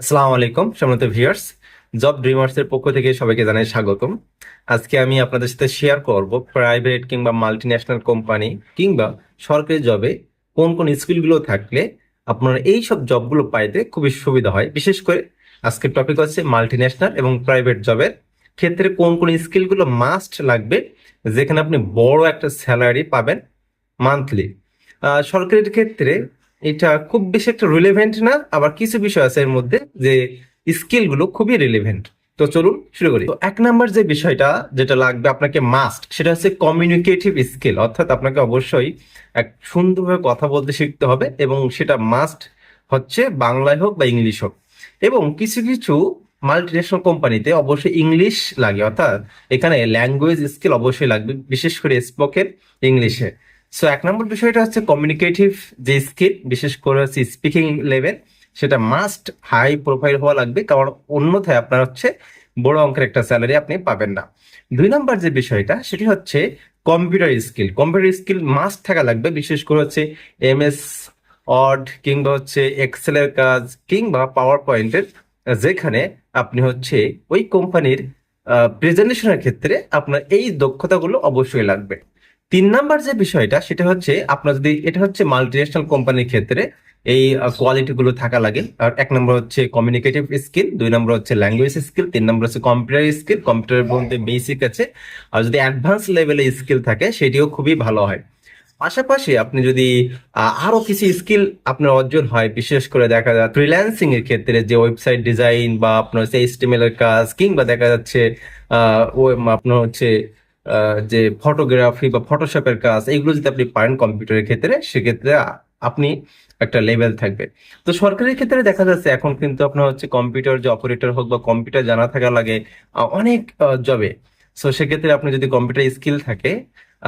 আসসালামু আলাইকুম, সম্মানিত ভিউয়ার্স জব ড্রিমার্স এর পক্ষ থেকে সবাইকে জানাই স্বাগতম। আজকে আমি আপনাদের সাথে শেয়ার করব প্রাইভেট কিংবা মাল্টি ন্যাশনাল কোম্পানি কিংবা সরকারি জবে কোন কোন স্কিলগুলো থাকলে আপনারা এই সব জবগুলো পাইতে খুবই সুবিধা হয়। বিশেষ করে আজকের টপিক হচ্ছে মাল্টি ন্যাশনাল এবং প্রাইভেট জবের ক্ষেত্রে কোন কোন স্কিলগুলো মাস্ট লাগবে, যেখানে আপনি বড় একটা স্যালারি পাবেন মান্থলি সরকারের ক্ষেত্রে এটা খুব বেশি একটা রিলেভেন্ট না, আবার কিছু বিষয় আছে এর মধ্যে যে স্কিলগুলো খুবই রিলেভেন্ট তো চলুন শুরু করি। তো এক নাম্বার যে বিষয়টা যেটা লাগবে আপনাকে মাস্ট সেটা হচ্ছে কমিউনিকেটিভ স্কিল অর্থাৎ আপনাকে অবশ্যই এক সুন্দরভাবে কথা বলতে শিখতে হবে এবং সেটা মাস্ট হচ্ছে বাংলায় হোক বা ইংলিশ হোক। এবং কিছু কিছু মাল্টিনেশনাল কোম্পানিতে অবশ্যই ইংলিশ লাগে, অর্থাৎ এখানে ল্যাঙ্গুয়েজ স্কিল অবশ্যই লাগবে, বিশেষ করে স্পোকেন ইংলিশে। সো এক নম্বর বিষয়টা হচ্ছে কমিউনিকেটিভ যে স্কিল বিশেষ করে হচ্ছে স্পিকিং লেভেল সেটা মাস্ট হাই প্রোফাইল হওয়া লাগবে, কারণ অন্যথায় আপনার হচ্ছে বড় অঙ্কের একটা স্যালারি আপনি পাবেন না। দুই নম্বর যে বিষয়টা, সেটি হচ্ছে computer skill computer skill must থাকা লাগবে, বিশেষ করে হচ্ছে এম এস অড কিংবা হচ্ছে এক্সেলের কাজ, কিংবা পাওয়ার পয়েন্টের যেখানে আপনি হচ্ছে ওই কোম্পানির প্রেজেন্টেশনের ক্ষেত্রে আপনার এই দক্ষতাগুলো অবশ্যই লাগবে। তিন নাম্বার যে বিষয়টা, সেটা হচ্ছে আপনার যদি, এটা হচ্ছে মাল্টিনেশনাল কোম্পানির ক্ষেত্রে এই কোয়ালিটি গুলো থাকা লাগে। আর এক নম্বর হচ্ছে কমিউনিকেটিভ স্কিল দুই নম্বর হচ্ছে ল্যাঙ্গুয়েজ স্কিল তিন নম্বর হচ্ছে কম্পিউটার স্কিল কম্পিউটার মধ্যে বেসিক আছে। আর যদি অ্যাডভান্স লেভেলের স্কিল থাকে, সেটিও খুবই ভালো হয়। পাশাপাশি আপনি যদি আরও কিছু স্কিল আপনার অর্জন হয়, বিশেষ করে দেখা যায় ফ্রিল্যান্সিং এর ক্ষেত্রে যে ওয়েবসাইট ডিজাইন বা আপনার হচ্ছে কাজ, কিংবা দেখা যাচ্ছে আপনার হচ্ছে যে ফটোগ্রাফি বা ফটোশপের কাজ এইগুলো যদি আপনি পারেন কম্পিউটারের ক্ষেত্রে, সেক্ষেত্রে আপনি একটা লেভেল থাকবে। তো সরকারের ক্ষেত্রে দেখা যাচ্ছে এখন কিন্তু আপনার হচ্ছে কম্পিউটার যে অপারেটর হোক বা কম্পিউটার জানা থাকা লাগে অনেক জবে সো সেক্ষেত্রে আপনি যদি কম্পিউটার স্কিল থাকে,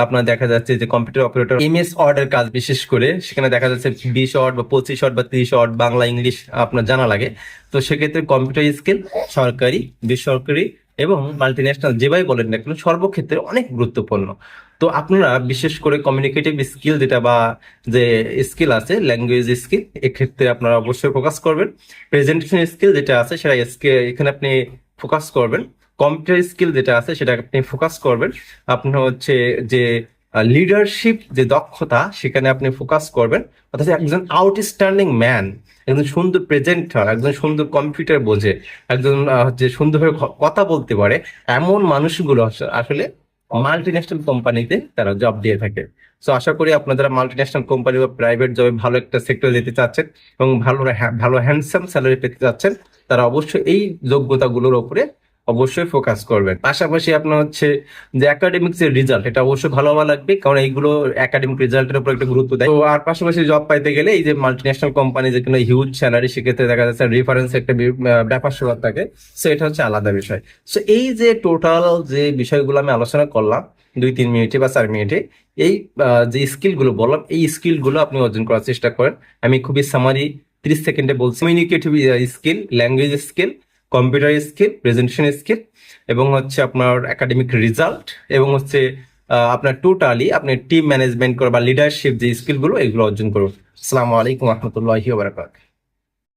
আপনার দেখা যাচ্ছে যে কম্পিউটার অপারেটর এমএস ওয়ার্ডের কাজ বিশেষ করে, সেখানে দেখা যাচ্ছে বিশ ওয়ার্ড বা পঁচিশ ওয়ার্ড বা ত্রিশ ওয়ার্ড বাংলা, ইংলিশ আপনার জানা লাগে। তো সেক্ষেত্রে কম্পিউটার স্কিল সরকারি, বেসরকারি এবং মাল্টিন্যাশনাল যেভাবে বলেন না কেন, সর্বক্ষেত্রে অনেক গুরুত্বপূর্ণ। তো আপনারা বিশেষ করে কমিউনিকেটিভ স্কিল যেটা বা যে স্কিল আছে ল্যাঙ্গুয়েজ স্কিল এক্ষেত্রে আপনারা অবশ্যই ফোকাস করবেন। প্রেজেন্টেশন স্কিল যেটা আছে, সেটা এখানে আপনি ফোকাস করবেন। কম্পিউটার স্কিল যেটা আছে, সেটা আপনি ফোকাস করবেন। আপনি হচ্ছে যে লিডারশিপ যে দক্ষতা, সেখানে আপনি ফোকাস করবেন। অর্থাৎ একজন আউটস্ট্যান্ডিং ম্যান একজন সুন্দর প্রেজেন্টার একজন সুন্দর কম্পিউটার বোঝে, একজন হচ্ছে সুন্দরভাবে কথা বলতে পারে, এমন মানুষগুলো আস- আসলে মাল্টি ন্যাশনাল কোম্পানিতে তারা জব দিয়ে থাকে। সো আশা করি আপনারা মাল্টি ন্যাশনাল কোম্পানি বা প্রাইভেট জবে ভালো একটা সেক্টর যেতে চাচ্ছেন এবং ভালো ভালো হ্যান্ডসাম স্যালারি পেতে চাচ্ছেন, তারা অবশ্যই এই যোগ্যতাগুলোর উপরে অবশ্যই ফোকাস করবেন। পাশাপাশি আপনার হচ্ছে যে একাডেমিক যে রেজাল্ট এটা অবশ্যই ভালো হওয়া লাগবে, কারণ এইগুলো একাডেমিক রেজাল্টের উপর একটা গুরুত্ব দেয়। তো আর পাশাপাশি জব পাইতে গেলে এই যে মাল্টিন্যাশনাল কোম্পানি যেখানে হিউজ স্যালারি সেক্ষেত্রে দেখা যাচ্ছে রেফারেন্স একটা ব্যাপার স্যাপার থাকে সো এটা হচ্ছে আলাদা বিষয়। সো এই যে টোটাল যে বিষয়গুলো আমি আলোচনা করলাম, দুই, তিন মিনিটে বা চার মিনিটে, এই যে স্কিলগুলো বললাম, এই স্কিলগুলো আপনি অর্জন করার চেষ্টা করেন। আমি খুবই সামারি ত্রিশ সেকেন্ডে বলছি। Communicative skill language skill computer skill presentation skill এবং হচ্ছে আপনার একাডেমিক রেজাল্ট এবং হচ্ছে আপনার টোটালি আপনি টিম ম্যানেজমেন্ট করা বা লিডারশিপ যে স্কিলগুলো এগুলো অর্জন করুন। আসসালামু আলাইকুম রহমতুল্লাহি ওবারাকাতুহু